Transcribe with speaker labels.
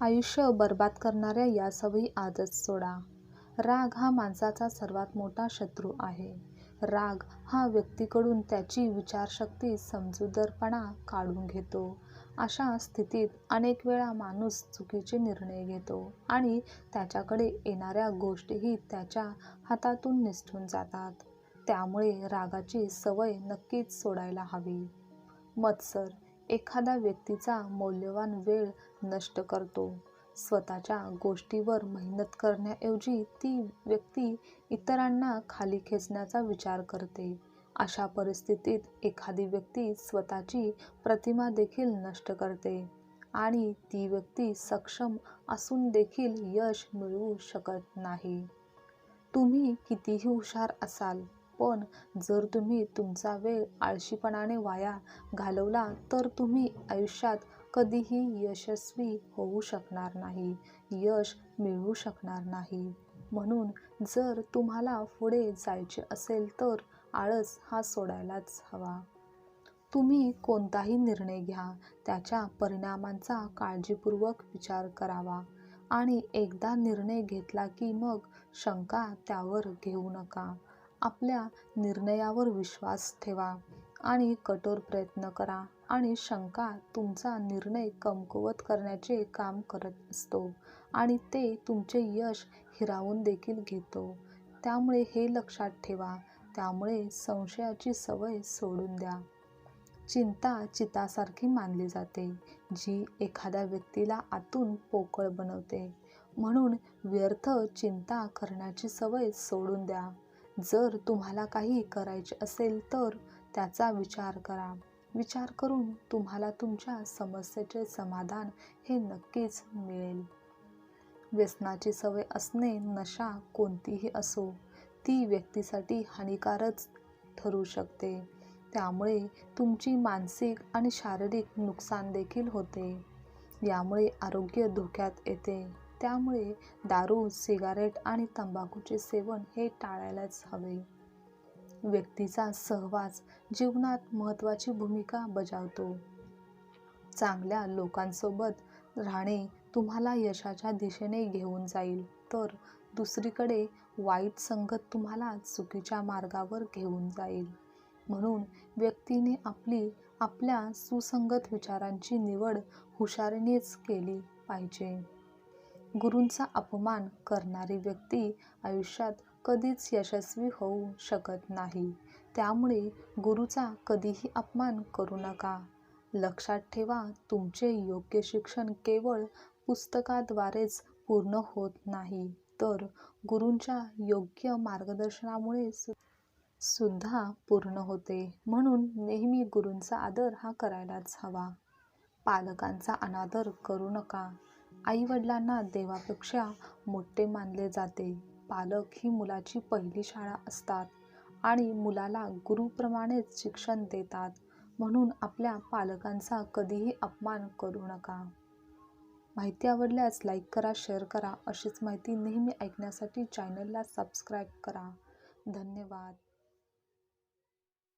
Speaker 1: आयुष्य बरबाद करणाऱ्या या सवयी आजच सोडा. राग हा माणसाचा सर्वात मोठा शत्रू आहे. राग हा व्यक्तीकडून त्याची विचारशक्ती समजूतदारपणा काढून घेतो. अशा स्थितीत अनेक वेळा माणूस चुकीचे निर्णय घेतो आणि त्याच्याकडे येणाऱ्या गोष्टीही त्याच्या हातातून निसटून जातात. त्यामुळे रागाची सवय नक्कीच सोडायला हवी. मत्सर एखादा व्यक्तीचा मौल्यवान वेळ नष्ट करतो. स्वतःच्या गोष्टीवर मेहनत करण्याऐवजी ती व्यक्ती इतरांना खाली खेचण्याचा विचार करते. अशा परिस्थितीत एखादी व्यक्ती स्वतःची प्रतिमा देखील नष्ट करते आणि ती व्यक्ती सक्षम असून देखील यश मिळवू शकत नाही. तुम्ही कितीही हुशार असाल पण जर तुम्ही तुमचा वेळ आळशीपणाने वाया घालवला तर तुम्ही आयुष्यात कधीही यशस्वी होऊ शकणार नाही यश मिळवू शकणार नाही. म्हणून जर तुम्हाला पुढे जायचे असेल तर आळस हा सोडायलाच हवा. तुम्ही कोणताही निर्णय घ्या त्याच्या परिणामांचा काळजीपूर्वक विचार करावा आणि एकदा निर्णय घेतला की मग शंका त्यावर घेऊ नका. आपल्या निर्णयावर विश्वास ठेवा आणि कठोर प्रयत्न करा आणि शंका तुमचा निर्णय कमकुवत करण्याचे काम करत असतो आणि ते तुमचे यश हिरावून देखील घेतो. त्यामुळे हे लक्षात ठेवा. त्यामुळे संशयाची सवय सोडून द्या. चिंता चितासारखी मानली जाते. जी एखाद्या व्यक्तीला आतून पोकळ बनवते. म्हणून व्यर्थ चिंता करण्याची सवय सोडून द्या. जर तुम्हाला काही करायचे असेल तर त्याचा विचार करा. विचार करून तुम्हाला तुमच्या समस्येचे समाधान हे नक्कीच मिळेल. व्यसनाची सवय असणे नशा कोणतीही असो ती व्यक्तीसाठी हानिकारच ठरू शकते. त्यामुळे तुमची मानसिक आणि शारीरिक नुकसान देखील होते. यामुळे आरोग्य धोक्यात येते. त्यामुळे दारू सिगारेट आणि तंबाखूचे सेवन हे टाळायलाच हवे. व्यक्तीचा सहवास जीवनात महत्त्वाची भूमिका बजावतो. चांगल्या लोकांसोबत राहणे तुम्हाला यशाच्या दिशेने घेऊन जाईल तर दुसरीकडे वाईट संगत तुम्हाला चुकीच्या मार्गावर घेऊन जाईल. म्हणून व्यक्तीने आपली आपल्या सुसंगत विचारांची निवड हुशारीनेच केली पाहिजे. गुरूंचा अपमान करणारी व्यक्ती आयुष्यात कधीच यशस्वी होऊ शकत नाही. त्यामुळे गुरुचा कधीही अपमान करू नका. लक्षात ठेवा तुमचे योग्य शिक्षण केवळ पुस्तकाद्वारेच पूर्ण होत नाही तर गुरूंच्या योग्य मार्गदर्शनामुळे सुद्धा पूर्ण होते. म्हणून नेहमी गुरूंचा आदर हा करायलाच हवा. पालकांचा अनादर करू नका. आईवडिलांना देवापेक्षा मोठे मानले जाते. पालक ही मुलाची पहिली शाळा असतात आणि मुलाला गुरुप्रमाणेच शिक्षण देतात. म्हणून आपल्या पालकांचा कधीही अपमान करू नका. माहिती आवडल्यास लाईक करा शेअर करा. अशीच माहिती नेहमी ऐकण्यासाठी चॅनलला सबस्क्राईब करा. धन्यवाद.